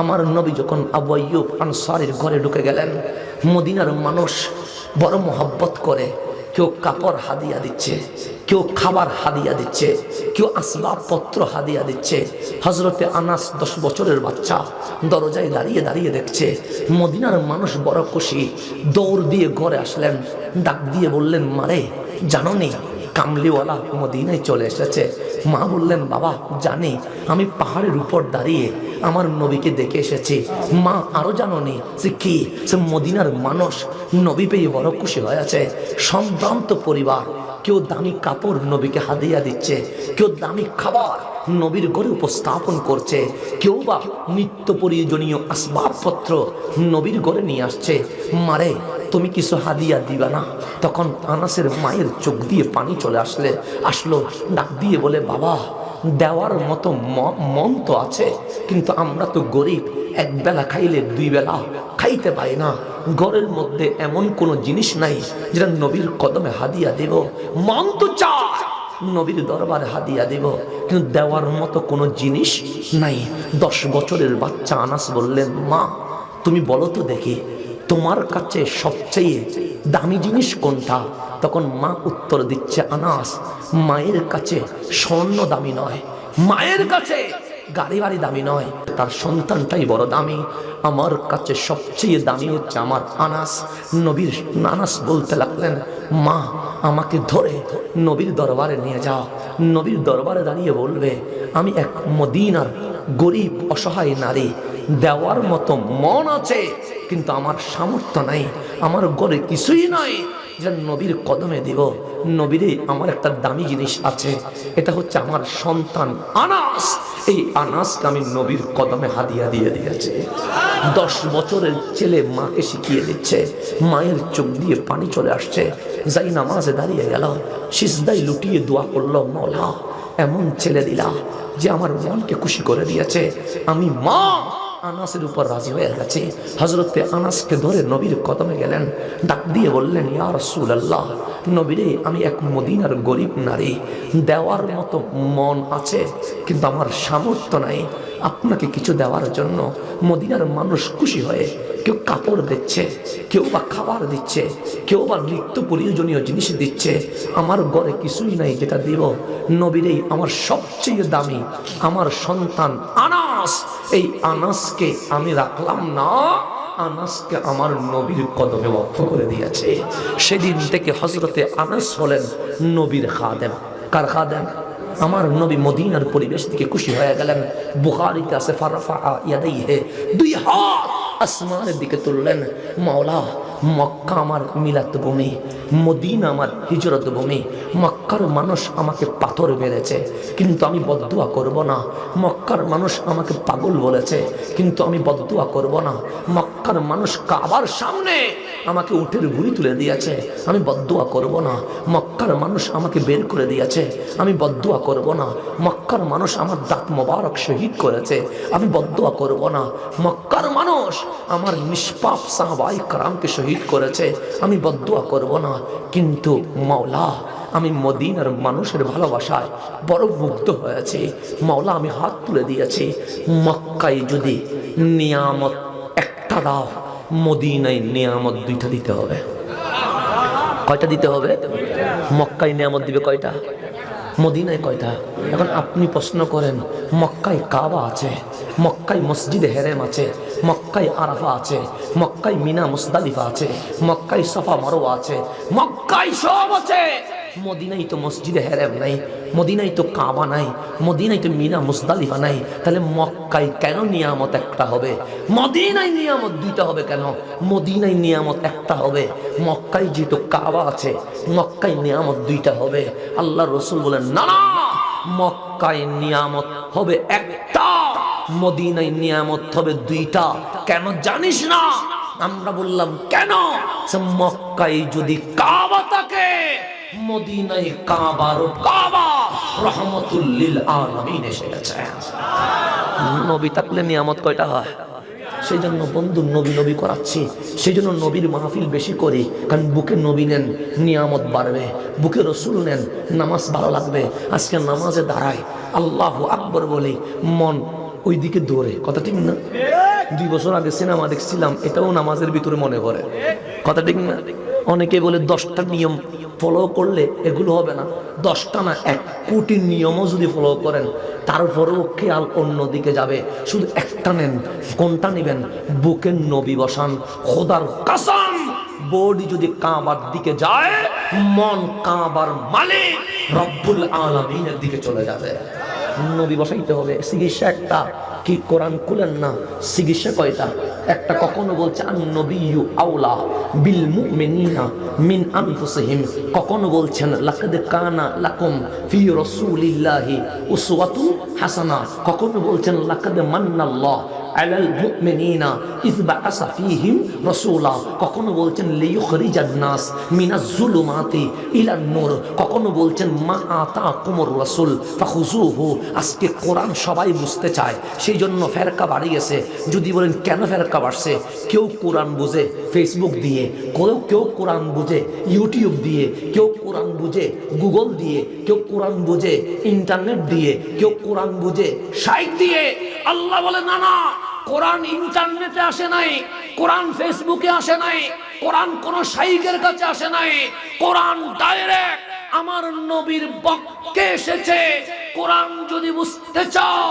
আমার নবী যখন আবু আইয়ুব আনসারের ঘরে ঢুকে গেলেন, মদিনার মানুষ বড় মোহব্বত করে, কেউ কাপড় হাদিয়া দিচ্ছে, কেউ খাবার হাদিয়া দিচ্ছে, কেউ আসবাবপত্র হাদিয়া দিচ্ছে। হজরতে আনাস দশ বছরের বাচ্চা দরজায় দাঁড়িয়ে দাঁড়িয়ে দেখছে, মদিনার মানুষ বড় খুশি, দৌড় দিয়ে ঘরে আসলেন, ডাক দিয়ে বললেন, মারে, জানো নি কামলিওয়ালা মদিনায় চলে এসেছে। মা বললেন, বাবা, জানি, আমি পাহাড়ের উপর দাঁড়িয়ে আমার নবীকে দেখে এসেছি। মা আরও জানোনি যে কি সে মদিনার মানুষ নবী পেয়ে বড় খুশি হয়ে আছে। সম্ভ্রান্ত পরিবার, কেউ দামি কাপড় নবীকে হাদিয়া দিচ্ছে, কেউ দামি খাবার নবীর ঘরে উপস্থাপন করছে, কেউ বা নিত্য প্রয়োজনীয় আসবাবপত্র নবীর ঘরে নিয়ে আসছে। মারে তুমি কিছু হাদিয়া দিবা না? তখন আনাসের মায়ের চোখ দিয়ে পানি চলে আসলে, আসলো, ডাক দিয়ে বলে, বাবা, দেওয়ার মতো মন তো আছে, কিন্তু আমরা তো গরিব, এক বেলা খাইলে দুই বেলা খাইতে পাই না। ঘরের মধ্যে এমন কোনো জিনিস নাই যেটা নবীর কদমে হাদিয়া দেব। মন তো চায় নবীর দরবারে হাদিয়া দেব, কিন্তু দেওয়ার মতো কোনো জিনিস নাই। দশ বছরের বাচ্চা আনাস বললেন মা, তুমি বলো তো দেখি তোমার কাছে সবচেয়ে দামি জিনিস কোনটা? তখন মা উত্তর দিচ্ছে, আনাস, মায়ের কাছে স্বর্ণ দামি নয়। মায়ের কাছে গাড়ি বাড়ি দামি নয়। তার সন্তানটাই বড় দামি। আমার কাছে সবচেয়ে দামি হচ্ছে আমার আনাস। নবীর নানাস বলতে লাগলেন, মা, আমাকে ধরে নবীর দরবারে নিয়ে যাও। নবীর দরবারে দাঁড়িয়ে বলবে, আমি এক মদিনার গরিব, অসহায় নারী। দেওয়ার মতো মন আছে কিন্তু আমার সামর্থ্য নাই, আমার ঘরে কিছুই নাই যে নবীর কদমে দিব। নবীরে আমার একটা দামি জিনিস আছে, এটা হচ্ছে আমার সন্তান আনাস। এই আনাসকে আমি নবীর কদমে হাদিয়া দিয়ে দিয়েছি। দশ বছরের ছেলে মাকে শিখিয়ে দিচ্ছে, মায়ের চোখ দিয়ে পানি চলে আসছে। যাই নামাজে দাঁড়িয়ে গেল সিজদাই লুটিয়ে দোয়া করল, মৌলা, এমন ছেলে দিলা যে আমার মনকে খুশি করে দিয়েছে। আমি মা আনাসের উপর রাজি হয়ে গেছে। হজরতে আনাসকে ধরে নবীর কদমে গেলেন। ডাক দিয়ে বললেন ইয়ার রসুল আল্লাহ নবীরে, আমি এক মদিনার গরিব নারী। দেওয়ার মতো মন আছে, কিন্তু আমার সামর্থ্য নাই। আপনাকে কিছু দেওয়ার জন্য মদিনার মানুষ খুশি হয়ে কেউ কাপড় দিচ্ছে, কেউ বা খাবার দিচ্ছে, কেউ বা নিত্য প্রয়োজনীয় জিনিস দিচ্ছে। আমার ঘরে কিছুই নাই যেটা দিব। নবীরেই আমার সবচেয়ে দামি, আমার সন্তান আনাস, এই আনাসকে আমি রাখলাম না। আনাসকে আমার নবীর কদমে বদ্ধ করে দিয়েছে। সেদিন থেকে হজরতে আনাস হলেন নবীর খাদেম। কার খাদেম? আমার নবী মদিনার পরিবেশ থেকে খুশি হয়ে গেলেন। বুখারিতে আছে, ফারাফা ইয়াদাই হে দুই হাত আসমানের দিকে তুললেন। মাওলা, মক্কা আমার মিলাত ভূমি, মদিন আমার হিজরত ভূমি, মক্কার মানুষ আমাকে পাথর মেরেছে। কিন্তু আমি বদুয়া করব না। মক্কার মানুষ আমাকে পাগল বলেছে। কিন্তু আমি বদুয়া করব না। মক্কার মানুষ কাবার সামনে আমাকে উঠের ভুড়ি তুলে দিয়েছে। আমি বদুয়া করব না। মক্কার মানুষ আমাকে বের করে দিয়েছে। আমি বদুয়া করব না। মক্কার মানুষ আমার দাঁত মোবারক শহীদ করেছে। আমি বদুয়া করব না। মক্কার মানুষ আমার নিষ্পাপ সাহবাই কারামকে শহীদ করেছে, আমি বদুয়া করব না। কিন্তু মাওলা, আমি মদিনার মানুষের ভালোবাসায় বড় মুগ্ধ হয়েছি। মাওলা, আমি হাত তুলে দিয়েছি, মক্কায় যদি নিয়ামত একটা দাও, মদিনায় নিয়ামত দুইটা দিতে হবে। কয়টা দিতে হবে? মক্কায় নিয়ামত দিবে কয়টা? মদিনায় কয়টা? এখন আপনি প্রশ্ন করেন, মক্কায় কাবা আছে? মক্কায় মসজিদে হেরেম আছে, মক্কায় আরাফা আছে, মক্কায় মিনা মুসদালিফা আছে, মক্কায় সফা মারোয়া আছে, মক্কায় সব আছে। মদিনাই তো মসজিদে হেরেম নাই মদিনাই তো কাবা নাই মদিনাই তো মিনা মুসদালিফা নাই। তাহলে মক্কায় কেন নিয়ামত একটা হবে? মদিনায় নিয়ামত দুইটা হবে কেন? মদিনায় নিয়ামত একটা হবে। মক্কায় যেহেতু কাবা আছে, মক্কায় নিয়ামত দুইটা হবে। আল্লাহ রসুল বলেন, না না, মক্কায় নিয়ামত হবে একটা। মদিনায় নিয়ামত হবে দুইটা। কেন জানিস না? আমরা বললাম, কেন? সে মক্কায় যদি কাবা থাকে, মদিনায় কাবার কাবা এসে গেছে। নবী থাকলে নিয়ামত কয়টা সেই জন্য নবী নবী করাচ্ছি। সেই জন্য নবীর মাহফিল বেশি করি। কারণ বুকে নবী নেন, নিয়ামত বাড়বে। বুকে রসুল নেন, নামাজ ভালো লাগবে। আজকে নামাজে দাঁড়ায় আল্লাহ আকবর বলি, মন ওই দিকে দৌড়ে। কথা ঠিক না? দুই বছর আগে সিনেমা দেখছিলাম, এটাও নামাজের ভিতরে মনে পড়ে। কথা ঠিক না? অনেকে বলে দশটা নিয়ম ফলো করলে এগুলো হবে না। দশটা না, এক কোটি নিয়মও যদি ফলো করেন, তারপরেও খেয়াল অন্যদিকে যাবে। শুধু একটা নেন, কোনটা নেবেন? বুকের নবী বসান, খোদার কাসাম বডি যদি কাবার দিকে যায়, মন কাবার মালিক, রব্বুল আলমিনের দিকে চলে যাবে। নবী বসাইতে হবে। চিকিৎসা একটা? কি কোরআন খুলেন না? চিকিৎসা কয়টা? একটা কখনো বলছে আন নবিয়ু আউলা বিল মুমিনিনা মিন আনফুসিহিম। কখনো বলছেন, লাকাদ কানা লাকুম ফি রাসূলিল্লাহি উসওয়াতুন হাসানা কখনো বলছেন, লাকাদ মান্নাল্লাহ আলাল মুমিনিনা রাসূলা কখনো বলছেন নাস মিনাজ জুলুমাতি ইলান নূর কখনো বলছেন, মা রাসূল আজকে কোরআন সবাই বুঝতে চায়। সেই জন্য ফেরকা বাড়ি গেছে যদি বলেন, কেন ফেরকা বাড়ছে? কেউ কোরআন বুঝে ফেসবুক দিয়ে, কেউ কেউ কোরআন বুঝে ইউটিউব দিয়ে, কেউ কোরআন বুঝে গুগল দিয়ে, কেউ কোরআন বুঝে ইন্টারনেট দিয়ে, কেউ কোরআন বুঝে সাইট দিয়ে। আল্লাহ বলে, না না কোরআন ইন্টারনেটে আসে নাই, কোরআন ফেসবুকে আসে নাই, কোরআন কোন শাইকের কাছে আসে নাই, কোরআন ডাইরেক্ট আমার নবীর পক্ষে এসেছে। কোরআন যদি বুঝতে চাও,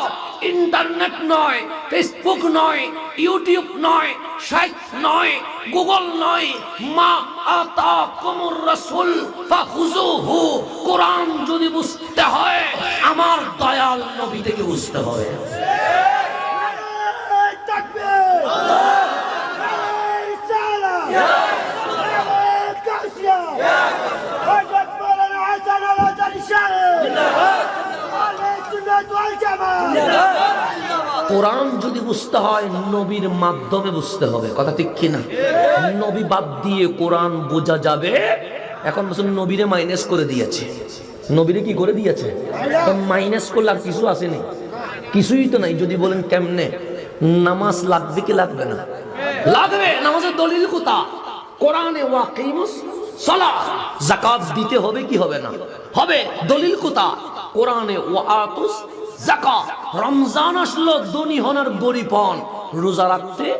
ইন্টারনেট নয়, ফেসবুক নয়, ইউটিউব নয়, সাইট নয়, গুগল নয়, মা আতা কুমুর রাসূল ফাখুজুহু কোরআন যদি বুঝতে হয়, আমার দয়াল নবী থেকে বুঝতে হবে। কোরআন যদি বুঝতে হয়, নবীর মাধ্যমে বুঝতে হবে। কথা ঠিক কিনা? নবী বাদ দিয়ে কোরআন বোঝা যাবে। এখন নবীরে মাইনাস করে দিয়েছে। নবীরে কি করে দিয়েছে? মাইনাস করলে আর কিছু আসেনি। কিছুই তো নাই। যদি বলেন কেমনে? নামাজ লাগবে কি লাগবে না? লাগবে। নামাজের দলিল কোথা? কোরআনে ওয়াকিমুস সালাহ যাকাত দিতে হবে কি হবে না? হবে। দলিল কোথা? কোরআনে ওয়াতুস জাকাত রমজান আসলো, ধনী হনার গরিব হন রোজা রাখতে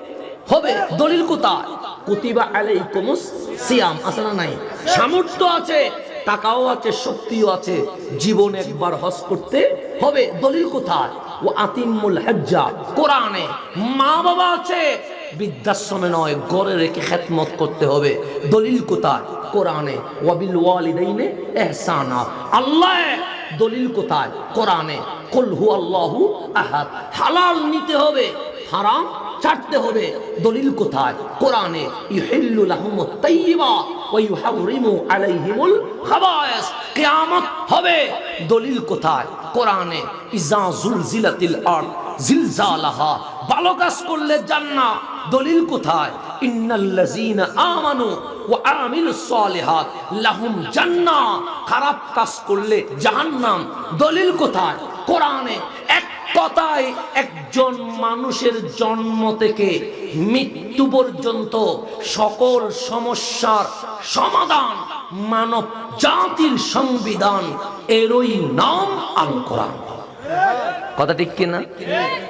হবে। দলিল কোথায় কুতিবা আলাইকুমুস সিয়াম। আছে না নাই? সামর্থ্য আছে, টাকাও আছে, শক্তিও আছে। জীবন একবার হজ করতে হবে। দলিল কোথায়? ও আতিমুল হজ্জা। কোরআনে মা বাবা আছে, বৃদ্ধাশ্রমে নয় গড়ে রেখে খেতমত করতে হবে। দলিল কোথায়? কোরআনে। ওয়াবিল ওয়ালিদাইনে এহসানা। আল্লাহ দলিল কোথায়? কোরআনে। কুল হু আল্লাহু আহাদ। হালাল নিতে হবে, হারাম ছাড়তে হবে। দলিল কোথায়? কোরআনে। ইউহিল্লু লাহুমুত তাইয়্যিবা ওয়া ইউহাররিমু আলাইহিমুল খাবায়েস। কিয়ামত হবে, দলিল কোথায়? কোরআনে, ইজা জুলজিলাতিল আরদ জিলজালাহা ভালো কাজ করলে জান্নাত। দলিল কোথায়? ইন্নাল্লাযীনা আমানু ওয়া আমিলুস সালিহাত লাহুম জান্নাহ খারাপ কাজ করলে জাহান্নাম। দলিল কোথায়? কোরআনে এক কথায় একজন মানুষের জন্ম থেকে মৃত্যু পর্যন্ত সকল সমস্যার সমাধান মানব জাতির সংবিধান, এরই নাম আল কোরআন। কথা ঠিক কিনা?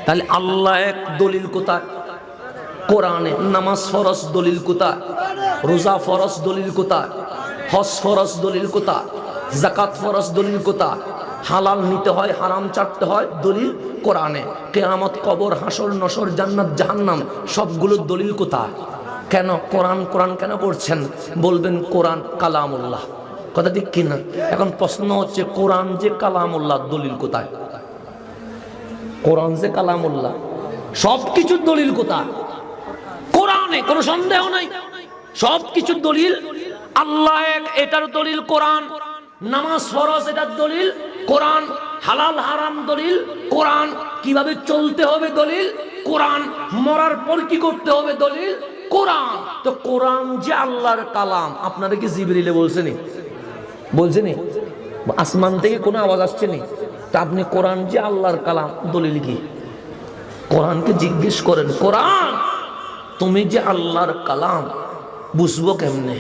তাহলে আল্লাহ এক দলিল কোথায়? কোরআনে নামাজ ফরজ দলিল কোথায়? রোজা ফরজ দলিল কোথায়? হজ ফরজ দলিল কোথায়? জাকাত ফরজ দলিল কোথায়? হালাল নিতে হয়, হারাম চাটতে হয়, দলিল কোরআনে। কেয়ামত কবর, হাসর, নসর, জান্নাত, জাহান্নাম, সবগুলোর দলিল কোথায়? কেন কোরআন কোরআন কেন করছেন? বলবেন কোরআন কালামুল্লাহ। কথা ঠিক কিনা এখন প্রশ্ন হচ্ছে, কোরআন যে কালামুল্লাহ, দলিল কোথায়? কোরআন যে কালামুল্লাহ সব কিছুর দলিল কোথায়? কোরআনে কোনো সন্দেহ নাই। সব কিছুর দলিল, আল্লাহ এক, এটার দলিল কোরআন। নামাজ ফরজ, এটার দলিল কোরআন। হালাল, হারাম দলিল কোরআন। কীভাবে চলতে হবে দলিল? কোরআন মরার পর কি করতে হবে দলিল? কোরআন। তো কোরআন যে আল্লাহর কালাম, আপনারা কি জিবরিলে বলছেনি বলছেনি আসমান থেকে কোনো আওয়াজ আসছে নি তা আপনি কোরআন যে আল্লাহর কালাম, দলিল কি? কোরআনকে জিজ্ঞেস করেন, কোরআন, তুমি যে আল্লাহর কালাম, বুঝব কেমনে?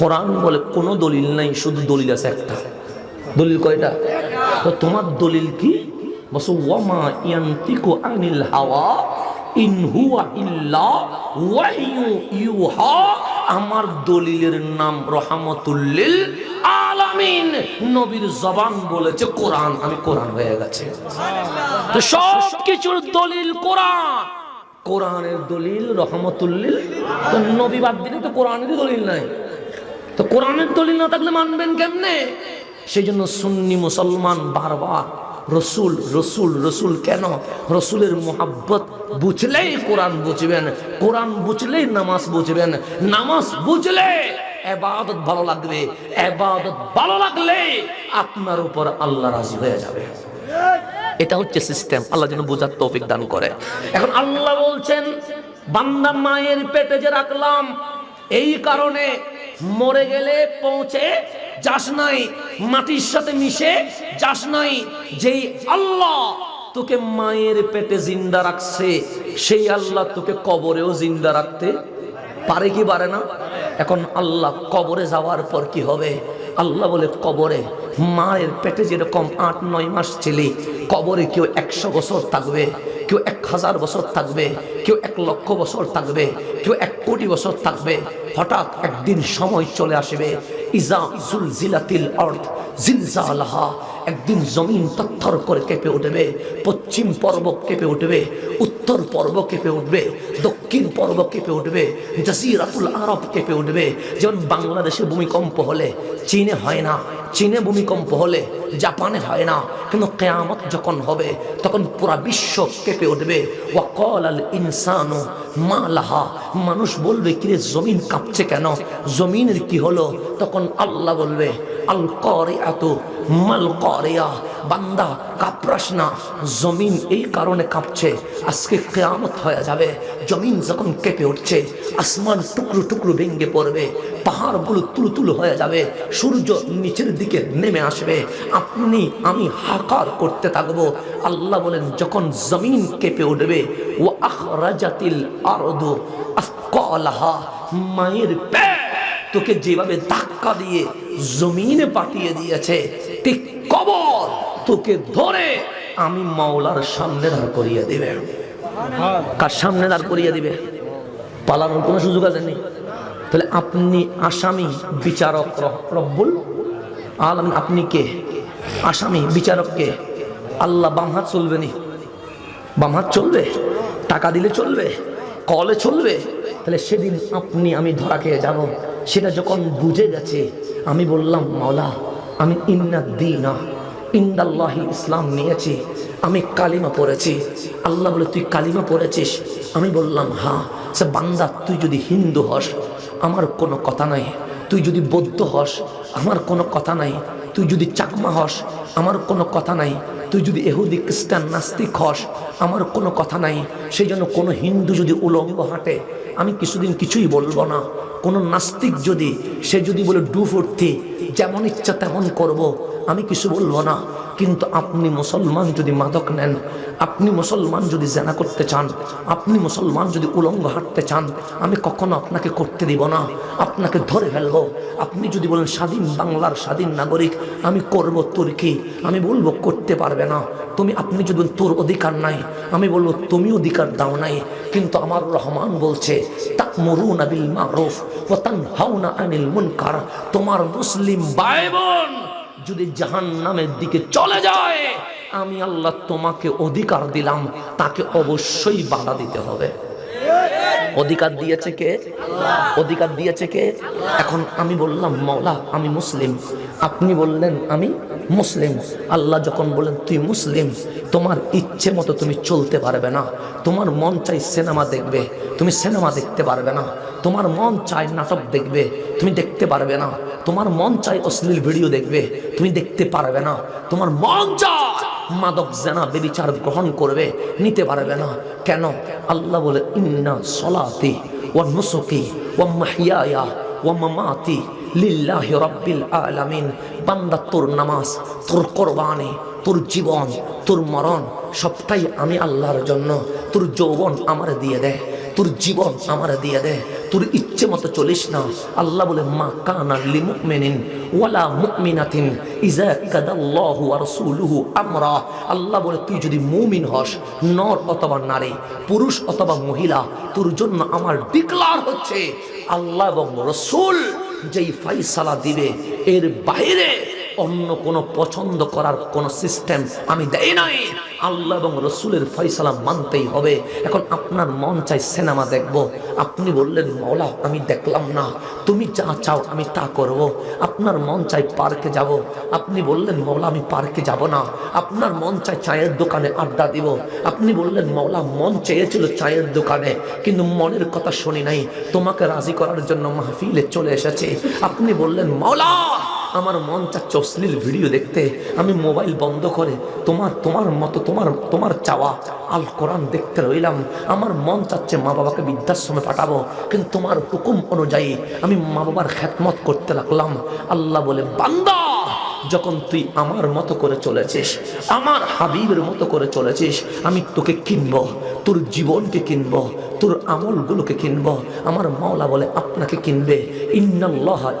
কোরআন বলে, কোনো দলিল নাই, শুধু দলিল আছে একটা। দলিল কয়টা? তো তোমার দলিল কি? বসো ওয়ামা ইয়ান্তিকু আনিল হাওয়া ইন হুয়া ইল্লা ওয়াহয়ু ইউহা আমার দলিলের নাম রহমতুল্লিল আলামিন। নবীর জবান বলেছে কোরআন আমি কোরআন হয়ে গেছে। তো সব কিছুর দলিল কোরআন। কোরআনের দলিল রহমতুল্লিল তো নবী বাদ দিলে তো কোরআনেরই দলিল নাই। তো কোরআনের দলিল না থাকলে মানবেন কেমনে? সেই জন্য সুন্নি মুসলমান বারবার রসুল রসুল রসুল কেন? রসুলের মোহাব্বত বুঝলেই কোরআন বুঝবেন, কোরআন বুঝলেই নামাজ বুঝবেন, নামাজ বুঝলে এবাদত ভালো লাগবে, এবাদত ভালো লাগলে আপনার উপর আল্লাহ রাজি হয়ে যাবে। এটা হচ্ছে সিস্টেম, আল্লাহ যেন বোঝার তৌফিক দান করে। এখন আল্লাহ বলছেন, বান্দা মায়ের পেটে যে রাখলাম, এই কারণে মরে গেলে পৌঁছে যাস নাই মাটির সাথে মিশে যাস নাই, যেই আল্লাহ তোকে মায়ের পেটে জিন্দা রাখছে, সেই আল্লাহ তোকে কবরেও জিন্দা রাখতে পারে কি পারে না? এখন আল্লাহ কবরে যাওয়ার পর কি হবে? আল্লাহ বলে, কবরে মায়ের পেটে যেরকম আট, নয় মাস ছিলি, কবরে কেউ একশো বছর থাকবে কেউ এক হাজার বছর থাকবে, কেউ এক লক্ষ বছর থাকবে, কেউ এক কোটি বছর থাকবে। হঠাৎ একদিন সময় চলে আসবে। ইজা জিলাতিল অর্থ জিলজালাহা একদিন জমিন তত্থর করে কেঁপে উঠবে, পশ্চিম পর্ব কেঁপে উঠবে, উত্তর পর্ব কেঁপে উঠবে, দক্ষিণ পর্ব কেঁপে উঠবে জাসিরাতুল আরব কেঁপে উঠবে। যেমন বাংলাদেশে ভূমিকম্প হলে, চীনে হয় না। চীনে ভূমিকম্প হলে জাপানে হয় না, কিন্তু কেয়ামত যখন হবে, তখন পুরা বিশ্ব কেঁপে উঠবে। ওয়াকল আল ইনসানু মা লাহা মানুষ বলবে, কিরে, জমিন কাঁপছে কেন? জমিনের কি হলো? তখন আল্লাহ বলবে, আল করে এত মাল করিয়া। বান্দা কাপড়াস না, জমিন এই কারণে কাঁপছে, আজকে কেয়ামত হয়ে যাবে। জমিন যখন কেঁপে উঠছে, আসমান টুকরো টুকরো ভেঙে পড়বে, পাহাড়গুলো তুলু তুলু হয়ে যাবে, সূর্য নিচের দিকে নেমে আসবে। আপনি, আমি হাকার করতে থাকব। আল্লাহ বলেন, যখন জমিন কেঁপে উঠবে ও আখরাজাতিল আরদু আফকালাহা মায়ের তোকে যেভাবে ধাক্কা দিয়ে জমিনে পাঠিয়ে দিয়েছে, ঠিক কবর তোকে ধরে আমি মাওলার সামনে দাঁড় করিয়ে দিবে। কার সামনে দাঁড় করিয়ে দিবে? পালানোর কোনো সুযোগ আছে নি? তাহলে আপনি আসামি বিচারক রব- রব্বুল আলম আপনি কে? আসামি বিচারক কে? আল্লাহ বাম হাত চলবে নি? বাম হাত চলবে? টাকা দিলে চলবে? কলে চলবে? তাহলে সেদিন আপনি, আমি ধরা খেয়ে যাব। সেটা যখন বুঝে গেছে, আমি বললাম, মাওলা, আমি ইন্না দিনা ইন্দাল্লাহি ইসলাম নিয়েছি, আমি কালিমা পড়েছি। আল্লাহ বলে, তুই কালিমা পড়েছিস? আমি বললাম হ্যাঁ সে বান্দা, তুই যদি হিন্দু হস, আমার কোনো কথা নাই। তুই যদি বৌদ্ধ হস, আমার কোনো কথা নাই। তুই যদি চাকমা হস, আমার কোনো কথা নাই। তুই যদি এহুদি, খ্রিস্টান, নাস্তিক হস, আমার কোনো কথা নাই। সেই জন্য কোনো হিন্দু যদি উলঙ্গ হাঁটে, আমি কিছুদিন কিছুই বলব না। কোনো নাস্তিক যদি, সে যদি বলে ডু ফুর্তি যেমন ইচ্ছা তেমন করব। আমি কিছু বলব না, কিন্তু আপনি মুসলমান যদি মাদক নেন, আপনি মুসলমান যদি জেনা করতে চান, আপনি মুসলমান যদি উলঙ্গ হাঁটতে চান, আমি কখনো আপনাকে করতে দিব না, আপনাকে ধরে ফেলব। আপনি যদি বলেন, স্বাধীন বাংলার স্বাধীন নাগরিক, আমি করব তোর কি আমি বলব, করতে পারবে না। তুমি, আপনি যদি তোর অধিকার নাই। আমি বলব তুমি অধিকার দাও নাই। কিন্তু আমার রহমান বলছে তাকমুরুনা বিল মারুফ ওয়া তানহাউনা আনিল মুনকার। তোমার মুসলিম ভাই বোন যদি জাহান নামের দিকে চলে যায়, আমি আল্লাহ তোমাকে অধিকার দিলাম, তাকে অবশ্যই বাধা দিতে হবে। অধিকার দিয়েছে কে? অধিকার দিয়েছে কে? এখন আমি বললাম মৌলা আমি মুসলিম। আপনি বললেন, আমি মুসলিম। আল্লাহ যখন বলেন, তুই মুসলিম, তোমার ইচ্ছে মতো তুমি চলতে পারবে না। তোমার মন চাই সিনেমা দেখবে, তুমি সিনেমা দেখতে পারবে না। তোমার মন চায় নাটক দেখবে, তুমি দেখতে পারবে না। তোমার মন চাই অশ্লীল ভিডিও দেখবে, তুমি দেখতে পারবে না। তোমার মন চায় মাদক জেনা বেবিচার গ্রহণ করবে, নিতে পারবে না। কেন? আল্লাহ বলে, ইন্না সলাতি ও নুসুকি ও মাহিয়া ও মামাতি লিল্লাহি রাব্বিল আলামিন, বান্দা তোর নামাজ, তোর কোরবানি, তোর জীবন, তোর মরণ, সবটাই আমি আল্লাহর জন্য। তোর যৌবন আমার দিয়ে দেয় তোর জীবন আমার দিয়ে দে। তোর ইচ্ছে মতো চলিস না। আল্লাহ বলে, মা কানা লিমুমিনিন ওয়ালা মুমিনাতিন ইজা কাদাল্লাহু ওয়া রাসূলুহু আমরা। আল্লাহ বলে, তুই যদি মুমিন হস, নর অথবা নারী, পুরুষ অথবা মহিলা, তোর জন্য আমার ডিক্লার হচ্ছে আল্লাহ এবং রসুল। যেই ফাইসালা দিবে এর বাইরে অন্য কোনো পছন্দ করার কোনো সিস্টেম আমি দেই নাই। আল্লাহ এবং রসুলের ফয়সালা মানতেই হবে। এখন আপনার মন চাই সিনেমা দেখব। আপনি বললেন মৌলা আমি দেখলাম না। তুমি যা চাও আমি তা করব। আপনার মন চাই পার্কে যাব। আপনি বললেন মৌলা আমি পার্কে যাব না। আপনার মন চাই চায়ের দোকানে আড্ডা দিব। আপনি বললেন মৌলা মন চেয়েছিল চায়ের দোকানে, কিন্তু মনের কথা শুনি নাই। তোমাকে রাজি করার জন্য মাহফিলে চলে এসেছে। আপনি বললেন মৌলা আমার মন চাচ্ছে অশ্লীল ভিডিও দেখতে। আমি মোবাইল বন্ধ করে তোমার তোমার মতো, তোমার তোমার চাওয়া আল কোরআন দেখতে রইলাম। আমার মন চাচ্ছে মা বাবাকে বৃদ্ধাশ্রমে পাঠাবো, কিন্তু তোমার হুকুম অনুযায়ী আমি মা বাবার খ্যাতমত করতে লাগলাম। আল্লাহ বলে, বান্দা, যখন তুই আমার মতো করে চলেছিস, আমার হাবিবের মতো করে চলেছিস, আমি তোকে কিনব। তোর জীবনকে কিনব, তোর আমলগুলোকে কিনব। আমার মাওলা বলে, আপনাকে কিনবে। ইন্নাল্লাহ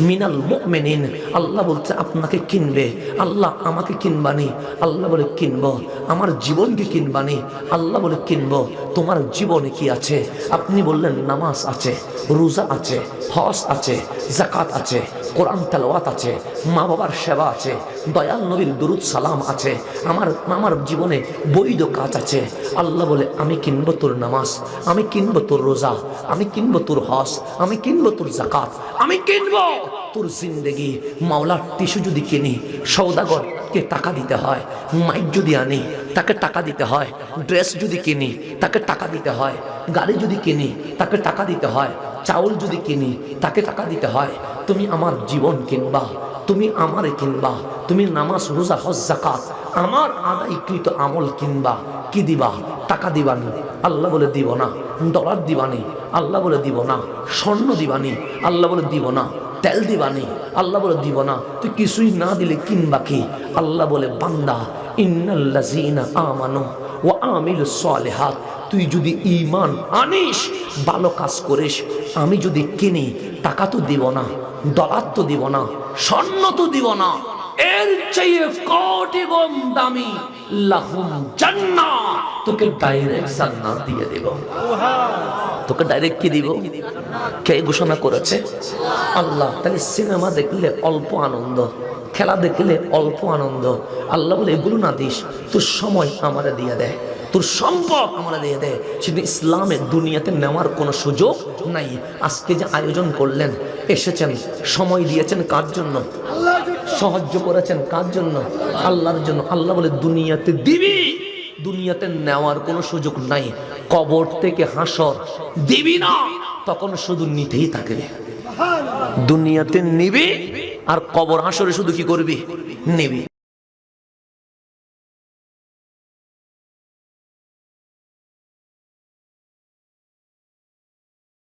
মিনাল মুমিনিন। আল্লাহ বলছে, আপনাকে কিনবে। আল্লাহ আমাকে কিনবানি। আল্লাহ বলে, কিনব। আমার জীবনকে কিনবানি। আল্লাহ বলে, কিনব। তোমার জীবনে কি আছে? আপনি বললেন, নামাজ আছে, রোজা আছে, হজ আছে জাকাত আছে। কোরআন তেলাওয়াত আছে, মা বাবার সেবা আছে, দয়াল নবীর দুরুদ সালাম আছে, আমার আমার জীবনে বৈধ কাজ আছে। আল্লাহ বলে, আমি কিনবো তোর নামাজ, আমি কিনবো তোর রোজা, আমি কিনবো তোর হস আমি কিনব তোর জাকাত আমি কিনব তোর জিন্দেগি। মাওলার টিস্যু যদি কিনি সৌদাগরকে টাকা দিতে হয়, মাইক যদি আনি, তাকে টাকা দিতে হয়, ড্রেস যদি কিনি, তাকে টাকা দিতে হয়, গাড়ি যদি কিনি, তাকে টাকা দিতে হয়, চাউল যদি কিনি, তাকে টাকা দিতে হয় তুমি আমার জীবন কিনবা, তুমি আমারে কিনবা, তুমি নামাজ, রোজা, হজ জাকাত আমার আদায়কৃত আমল কিনবা। কি দিবা? টাকা দিবানি আল্লাহ বলে দিব না। ডলার দিবানি আল্লাহ বলে দিব না। স্বর্ণ দিবানি আল্লাহ বলে দিব না। তেল দিবানি আল্লাহ বলে দিব না। তুই কিছুই না দিলে কিনবা কি? আল্লাহ বলে, বান্দা, ইন্নাল্লাযীনা আমানু ওয়া আমিলুস সালিহাত, তুই যদি ইমান আনিস, ভালো কাজ করিস। আমি যদি কিনি, টাকা তো দিব না ডলার তো দিব না, স্বর্ণ তো দিব না, এর চেয়ে কোটি গুণ দামি লাহুম জান্নাত। তোকে ডাইরেক্ট জান্নাত দিয়ে দেব। তোকে ডাইরেক্ট কি দিব? কে ঘোষণা করেছে? আল্লাহ, তাহলে সিনেমা দেখলে অল্প আনন্দ। খেলা দেখলে অল্প আনন্দ। আল্লাহ বলে, এগুলো না দিস, তোর সময় আমারে দিয়ে দেয় তোর সম্পদ আমরা দিয়ে দেয় সেটা ইসলামের দুনিয়াতে নেওয়ার কোনো সুযোগ নাই। আজকে যে আয়োজন করলেন, এসেছেন, সময় দিয়েছেন কার জন্য? সাহায্য করেছেন কার জন্য? আল্লাহর জন্য। আল্লাহ বলে, দুনিয়াতে দিবি, দুনিয়াতে নেওয়ার কোনো সুযোগ নাই। কবর থেকে হাসর দিবি না, তখন শুধু নিতেই থাকবে। দুনিয়াতে নিবি আর কবর হাসরে শুধু কি করবি? নিবি।